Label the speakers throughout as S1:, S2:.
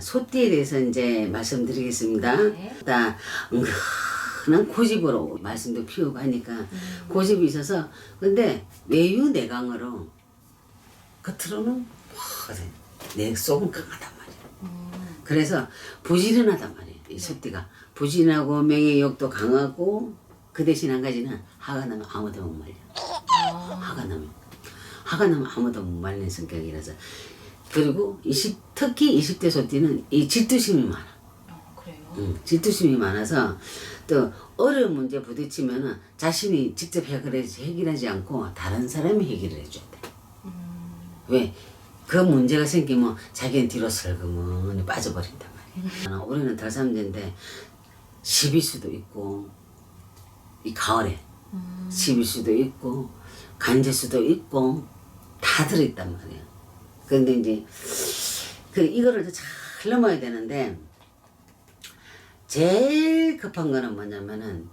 S1: 소띠에 대해서 이제 말씀드리겠습니다.
S2: 네.
S1: 나 은근한 고집으로 말씀도 피우고 하니까 고집이 있어서 근데 외유 내강으로 겉으로는 뭐, 내 속은 강하단 말이야. 그래서 부지런하단 말이야. 이 소띠가 부지런하고 명예욕도 강하고 그 대신 한 가지는 화가 나면 아무도 못 말려. 화가 나면 화가 나면 아무도 못 말리는 성격이라서 그리고 20, 특히 20대 소띠는 이 질투심이 많아.
S2: 어, 그래요?
S1: 응, 질투심이 많아서 또 어려운 문제 부딪히면은 자신이 직접 해결하지, 해결하지 않고 다른 사람이 해결을 해줘야 돼. 왜? 그 문제가 생기면 자기는 뒤로 설그머니 빠져버린단 말이야. 음. 올해는 달삼재인데 10일 수도 있고 이 가을에 10일 수도 있고 간제 수도 있고 다 들어있단 말이야. 근데 이제 그 이거를 잘 넘어야 되는데 제일 급한 거는 뭐냐면은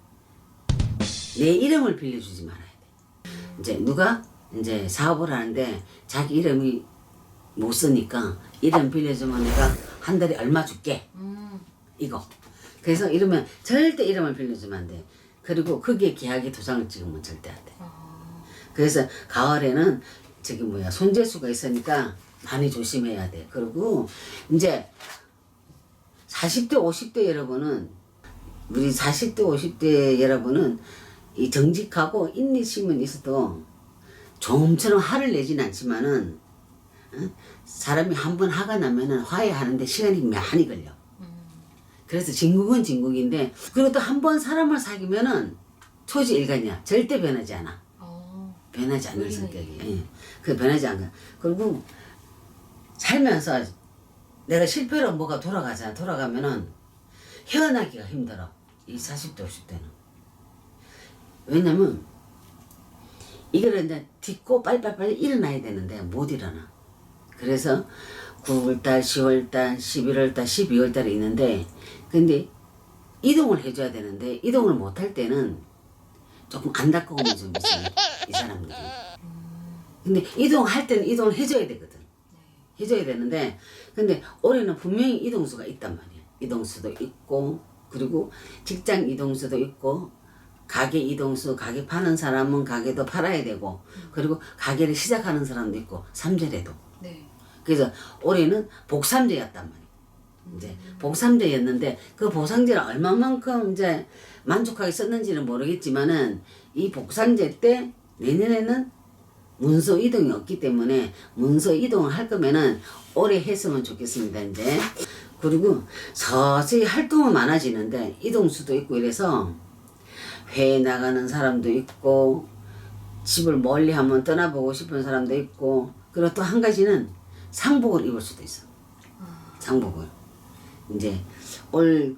S1: 내 이름을 빌려주지 말아야 돼. 이제 누가 이제 사업을 하는데 자기 이름이 못 쓰니까 이름 빌려주면 내가 한 달에 얼마 줄게.
S2: 음.
S1: 이거. 그래서 이러면 절대 이름을 빌려주면 안 돼. 그리고 거기에 계약의 도장을 찍으면 절대 안 돼.
S2: 아,
S1: 그래서 가을에는 저기 뭐야 손재수가 있으니까 많이 조심해야 돼. 그리고 이제 40대 50대 여러분은 우리 40대 50대 여러분은 이 정직하고 인내심은 있어도 좀처럼 화를 내진 않지만은 어? 사람이 한 번 화가 나면은 화해하는데 시간이 많이 걸려. 그래서 진국은 진국인데 그리고 또 한 번 사람을 사귀면은 초지일간이야. 절대 변하지 않아.
S2: 어,
S1: 변하지 않는 성격이. 예. 그 변하지 않아. 그리고 살면서 내가 실패로 뭐가 돌아가잖아. 돌아가면은 헤어나기가 힘들어. 이 40대, 50대는. 왜냐면 이거를 이제 딛고 빨리빨리 일어나야 되는데 못 일어나. 그래서 9월달, 10월달, 11월달, 12월달에 있는데 근데 이동을 해줘야 되는데 이동을 못 할 때는 조금 안타까움이 좀 있어요. 이 사람들이. 근데 이동할 때는 이동을 해줘야 되거든. 해줘야 되는데 근데 올해는 분명히 이동수가 있단 말이야. 이동수도 있고 그리고 직장 이동수도 있고 가게 이동수 가게 파는 사람은 가게도 팔아야 되고 그리고 가게를 시작하는 사람도 있고 삼재래도
S2: 네.
S1: 그래서 올해는 복삼제였단 말이에요. 이제 복삼제였는데 그 보상제를 얼마만큼 이제 만족하게 썼는지는 모르겠지만은 이 복삼제 때 내년에는 문서 이동이 없기 때문에 문서 이동을 할 거면은 올해 했으면 좋겠습니다 이제. 그리고 서서히 활동은 많아지는데 이동수도 있고 이래서 회에 나가는 사람도 있고 집을 멀리 한번 떠나보고 싶은 사람도 있고 그리고 또 한 가지는 상복을 입을 수도 있어. 상복을. 이제 올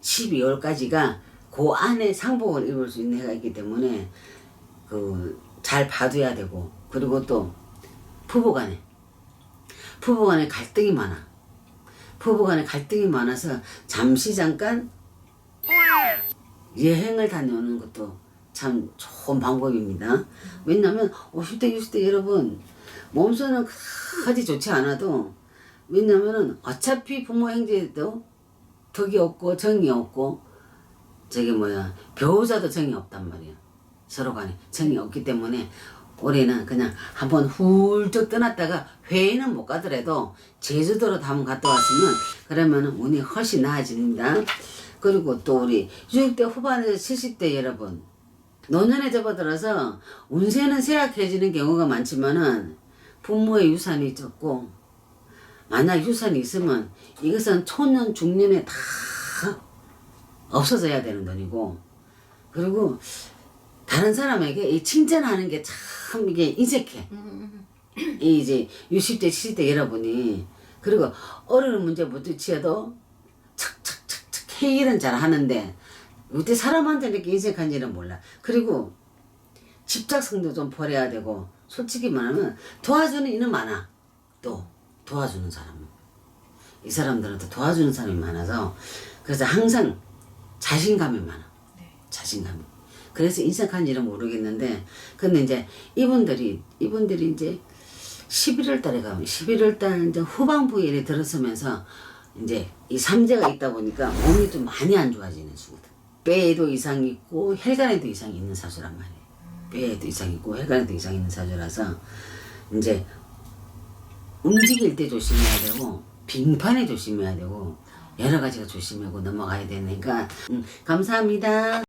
S1: 12월까지가 그 안에 상복을 입을 수 있는 해가 있기 때문에 그 잘 봐둬야 되고 그리고 또 부부 간에 부부 간에 갈등이 많아 부부 간에 갈등이 많아서 잠시 잠깐 여행을 다녀오는 것도 참 좋은 방법입니다. 왜냐면 50대 60대 여러분 몸소는 그다지 좋지 않아도 왜냐면은 어차피 부모 형제도 덕이 없고 정이 없고 저기 뭐야 배우자도 정이 없단 말이야 서로 간에 정이 없기 때문에 올해는 그냥 한번 훌쩍 떠났다가 회의는 못 가더라도 제주도로 한번 갔다 왔으면 그러면은 운이 훨씬 나아집니다. 그리고 또 우리 60대 후반에서 70대 여러분 노년에 접어들어서 운세는 쇠약해지는 경우가 많지만은 부모의 유산이 적고 만약 유산이 있으면 이것은 초년 중년에 다 없어져야 되는 돈이고 그리고 다른 사람에게 이 칭찬하는 게 참 이게 인색해. 이 이제 60대 70대 여러분이 그리고 어려운 문제 부딪혀도 척척척척 회의는 잘 하는데 어떻게 사람한테 이렇게 인색한지는 몰라. 그리고 집착성도 좀 버려야 되고 솔직히 말하면 도와주는 이는 많아. 또 도와주는 사람은 이 사람들은 또 도와주는 사람이 많아서 그래서 항상 자신감이 많아. 자신감이. 그래서 인색한지는 모르겠는데 근데 이제 이분들이 이분들이 이제 11월 달에 가면 11월 달 이제 후반부에 들어서면서 이제 이 삼재가 있다 보니까 몸이 좀 많이 안 좋아지는 수거든. 뼈에도 이상이 있고 혈관에도 이상이 있는 사주란 말이에요. 뼈에도 이상이 있고 혈관에도 이상이 있는 사주라서 이제 움직일 때 조심해야 되고 빙판에 조심해야 되고 여러 가지가 조심하고 넘어가야 되니까 음, 감사합니다.